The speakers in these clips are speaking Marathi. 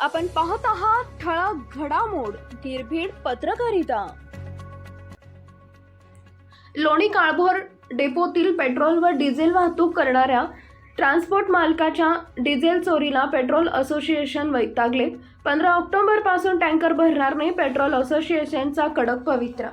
आपण पाहत आहात ठळक घडामोड निर्भीड पत्रकारिता. लोणी काळभोर डेपोतील पेट्रोल व डिझेल वाहतूक करणाऱ्या ट्रान्सपोर्ट मालकाच्या डिझेल चोरीला पेट्रोल असोसिएशन वैतागले. पंधरा ऑक्टोबरपासून टँकर भरणार नाही पेट्रोल असोसिएशनचा कडक पवित्रा.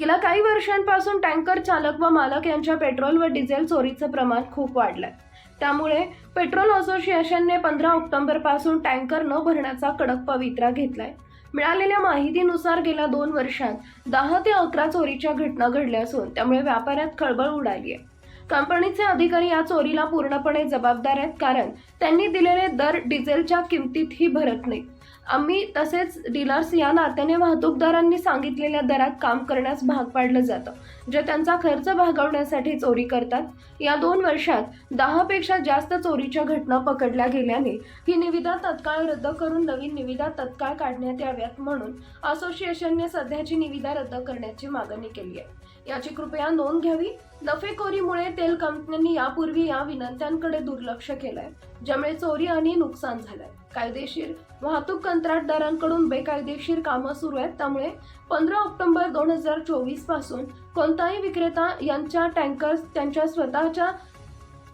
गेल्या काही वर्षांपासून टँकर चालक व मालक यांच्या पेट्रोल व डिझेल चोरीचं प्रमाण खूप वाढलं आहे त्यामुळे पेट्रोल असोसिएशनने पंधरा ऑक्टोबरपासून टँकर न भरण्याचा कडक पवित्रा घेतलाय. मिळालेल्या माहितीनुसार गेल्या दोन वर्षात दहा ते अकरा चोरीच्या घटना घडल्या असून त्यामुळे व्यापाऱ्यात खळबळ उडाली आहे. कंपनीचे अधिकारी या चोरीला पूर्णपणे जबाबदार आहेत कारण त्यांनी दिलेले दर डिझेलच्या किमतीतही भरत नाही आम्ही तसेच डीलर्स या नात्याने वाहतूकदारांनी सांगितलेल्या दरात काम करण्यास भाग पाडलं जातं. जे त्यांचा खर्च भागवण्यासाठी चोरी करतात. या दोन वर्षात दहापेक्षा जास्त चोरीच्या घटना पकडल्या गेल्याने ही निविदा तत्काळ रद्द करून नवीन निविदा तत्काळ काढण्यात याव्यात म्हणून असोसिएशनने सध्याची निविदा रद्द करण्याची मागणी केली आहे. याची कृपया नोंद घ्यावी. नफेखोरीमुळे तेल कंपन्यांनी यापूर्वी या विनंत्यांकडे दुर्लक्ष केलंय. ज्यामुळे चोरी आणि नुकसान झालंय. कायदेशीर वाहतूक कंत्राटदारांकडून बेकायदेशीर कामं सुरू आहेत. त्यामुळे पंधरा ऑक्टोबर दोन हजार चोवीसपासून कोणताही विक्रेता यांच्या टँकर्स त्यांच्या स्वतःच्या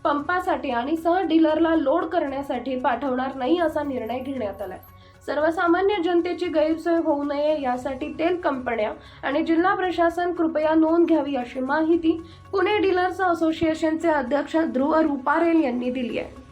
पंपासाठी आणि सह डीलरला लोड करण्यासाठी पाठवणार नाही असा निर्णय घेण्यात आलाय. सर्वसामान्य जनतेची गैरसोय होऊ नये यासाठी तेल कंपन्या आणि जिल्हा प्रशासन कृपया नोंद घ्यावी अशी माहिती पुणे डीलर्स असोसिएशनचे अध्यक्ष ध्रुव रुपारेल यांनी दिली आहे.